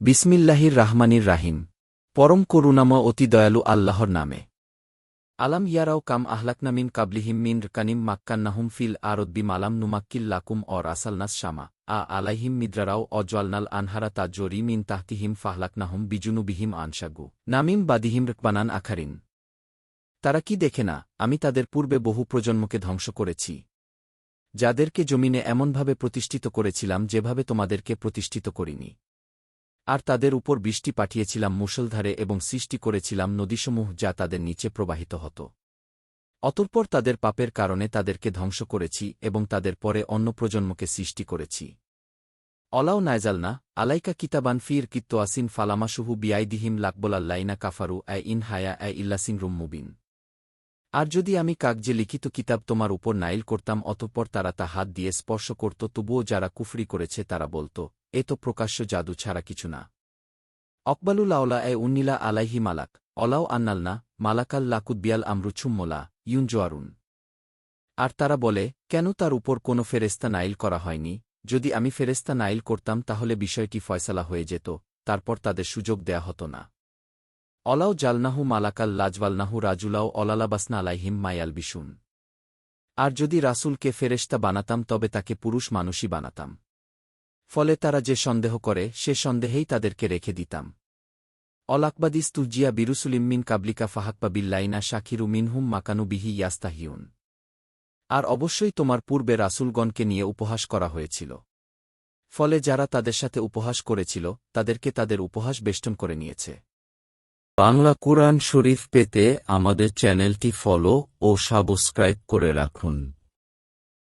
বিসমিল্লাহির রাহমানির রাহিম। পরম করুণাময় অতি দয়ালু আল্লাহর নামে। আলাম ইয়ারাও কাম আহলাকনামিন কাবলিহিম মিন কানিম মাক্কান্নাহুম ফিল আরদ্বি মালাম নুমাক্কিল লাকুম অর আসালনাস শামা। আ আলাইহিম মিদ্রারাও অজ্বালনাল আনহারা তাজ্জরি মিন তাহতিহিম ফাহলাকনাহুম বিজুনুবিহিম আনসাগু নামিম বাদিহিম রকবানান আখারিন। তারা কি দেখে না, আমি তাদের পূর্বে বহু প্রজন্মকে ধ্বংস করেছি। যাদেরকে জমিনে এমনভাবে প্রতিষ্ঠিত করেছিলাম যেভাবে তোমাদেরকে প্রতিষ্ঠিত করিনি। আর তাদের উপর বৃষ্টি পাঠিয়েছিলাম মুষলধারে এবং সৃষ্টি করেছিলাম নদীসমূহ যা তাদের নিচে প্রবাহিত হতো। অতঃপর তাদের পাপের কারণে তাদেরকে ধ্বংস করেছি এবং তাদের পরে অন্য প্রজন্মকে সৃষ্টি করেছি। অলাও নায়জালনা আলাইকা কিতাবান ফির কিত্তোয়াসিন ফালামাসুহু বিআইদিহিম লাকবলাল্লাইনা কাফারু অ্যায় ইন হায়া অ্যায় ইল্লাসিন রুম মুবিন। আর যদি আমি কাগজে লিখিত কিতাব তোমার উপর নাইল করতাম, অতঃপর তারা তা হাত দিয়ে স্পর্শ করত, তবুও যারা কুফরি করেছে তারা বলত এ তো প্রকাশ্য জাদু ছাড়া কিছু না। অকবালুল আওলা এ উন্নীলা আলাইহি মালাক, অলাও আন্নালনা, মালাকাল লাকুদ লাকুদ্বিয়াল আমরুছুম্মলা ইউনজোয়ারুন আর তারা বলে, কেন তার উপর কোনো ফেরেস্তা নাইল করা হয়নি? যদি আমি ফেরেস্তা নাইল করতাম তাহলে বিষয়টি ফয়সালা হয়ে যেত, তারপর তাদের সুযোগ দেয়া হতো না। অলাও জালনাহু মালাকাল লাজওয়ালনাহু রাজুলাও অলালাবাসনা আলাইহিম মায়াল বিশুন। আর যদি রাসূলকে ফেরেশতা বানাতাম তবে তাকে পুরুষ মানুষই বানাতাম। ফলে তারা যে সন্দেহ করে, সে সন্দেহেই তাদেরকে রেখে দিতাম। অলাকবাদিস তুজিয়া বিরুসুলিম্মিন কাবলিকা ফাহাক্পা বিল্লাইনা শাকিরু মিনহুম মাকানু বিহি ইয়াস্তাহিউন। আর অবশ্যই তোমার পূর্বে রাসুলগণকে নিয়ে উপহাস করা হয়েছিল। ফলে যারা তাদের সাথে উপহাস করেছিল, তাদেরকে তাদের উপহাস বেষ্টন করে নিয়েছে। বাংলা কুরআন শরীফ পেতে আমাদের চ্যানেলটি ফলো ও সাবস্ক্রাইব করে রাখুন।